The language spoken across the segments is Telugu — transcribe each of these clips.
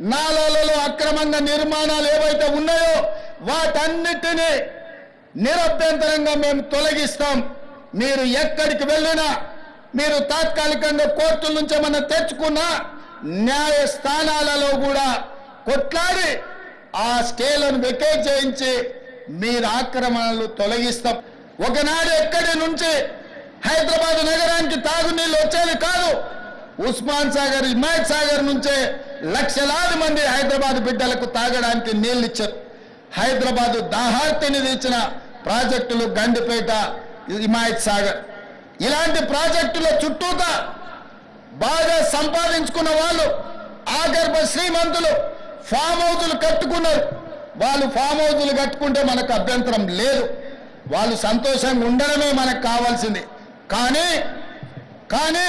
నాలలో అక్రమంగా నిర్మాణాలు ఏవైతే ఉన్నాయో వాటన్నిటినీ నిరభ్యంతరంగా మేము తొలగిస్తాం. మీరు ఎక్కడికి వెళ్ళినా మీరు తాత్కాలికంగా కోర్టుల నుంచి ఏమన్నా తెచ్చుకున్నా న్యాయస్థానాలలో కూడా కొట్లాడి ఆ స్కేలను వెకేట్ చేయించి మీరు ఆక్రమణలు తొలగిస్తాం. ఒకనాడు ఎక్కడి నుంచి హైదరాబాద్ నగరానికి తాగునీళ్ళు వచ్చేది కాదు. ఉస్మాన్ సాగర్ హిమాయత్ సాగర్ నుంచే లక్షలాది మంది హైదరాబాద్ బిడ్డలకు తాగడానికి నీళ్ళు ఇచ్చారు హైదరాబాద్ దాహార్తిని తీర్చిన ప్రాజెక్టులు గండిపేట హిమాయత్ సాగర్. ఇలాంటి ప్రాజెక్టుల చుట్టూతా బాగా సంపాదించుకున్న వాళ్ళు ఆగర్భ శ్రీమంతులు ఫామ్ హౌజులు కట్టుకున్నారు. వాళ్ళు ఫామ్ హౌజులు కట్టుకుంటే మనకు అభ్యంతరం లేదు. వాళ్ళు సంతోషంగా ఉండడమే మనకు కావాల్సింది. కానీ కానీ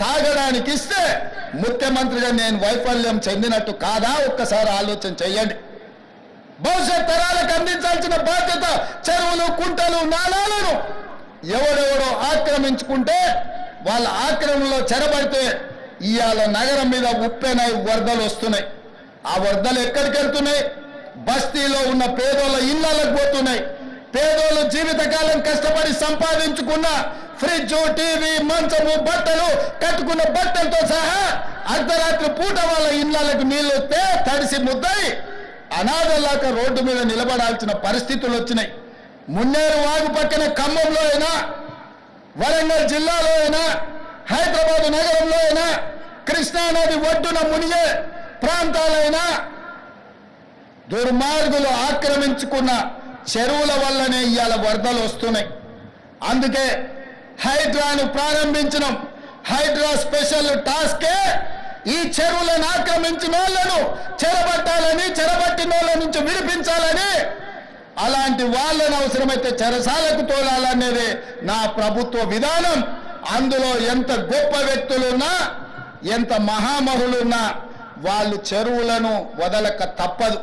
తాగడానికి ఇస్తే ముఖ్యమంత్రిగా నేను వైఫల్యం చెందినట్టు కాదా? ఒక్కసారి ఆలోచన చెయ్యండి. భవిష్యత్ తరాలకు అందించాల్సిన బాధ్యత చెరువులు కుంటలు నాలాలను ఎవడెవడో ఆక్రమించుకుంటే వాళ్ళ ఆక్రమణలో చెరబడితే ఇవాళ నగరం మీద ఉప్పెనై వరదలు వస్తున్నాయి. ఆ వరదలు ఎక్కడికి వెళ్తున్నాయి? బస్తీలో ఉన్న పేదోళ్ళ ఇళ్ళకు పోతున్నాయి. పేదోళ్ళు జీవితకాలం కష్టపడి సంపాదించుకున్న ఫ్రిడ్జ్ టీవీ మంచము బట్టలు కట్టుకున్న బట్టలతో సహా అర్ధరాత్రి పూట వాళ్ళ ఇళ్ళకు నీళ్ళు వస్తే తడిసి ముద్దయి. అనాథలాక రోడ్డు మీద నిలబడాల్సిన పరిస్థితులు వచ్చినాయి. మున్నేరు వాగు పక్కన ఖమ్మంలో అయినా వరంగల్ జిల్లాలో అయినా హైదరాబాద్ నగరంలో అయినా కృష్ణానది ఒడ్డున మునిగే ప్రాంతాలైనా దుర్మార్గులు ఆక్రమించుకున్న చెరువుల వల్లనే ఇవాళ వరదలు వస్తున్నాయి. అందుకే హైడ్రాను ప్రారంభించడం హైడ్రా స్పెషల్ టాస్కే ఈ చెరువులను ఆక్రమించిన వాళ్ళను చెరబట్టాలని చెరబట్టిన వాళ్ళ నుంచి విడిపించాలని అలాంటి వాళ్ళను అవసరమైతే చెరసాలకు తోలాలనేది నా ప్రభుత్వ విధానం. అందులో ఎంత గొప్ప వ్యక్తులున్నా ఎంత మహామహులున్నా వాళ్ళు చెరువులను వదలక తప్పదు.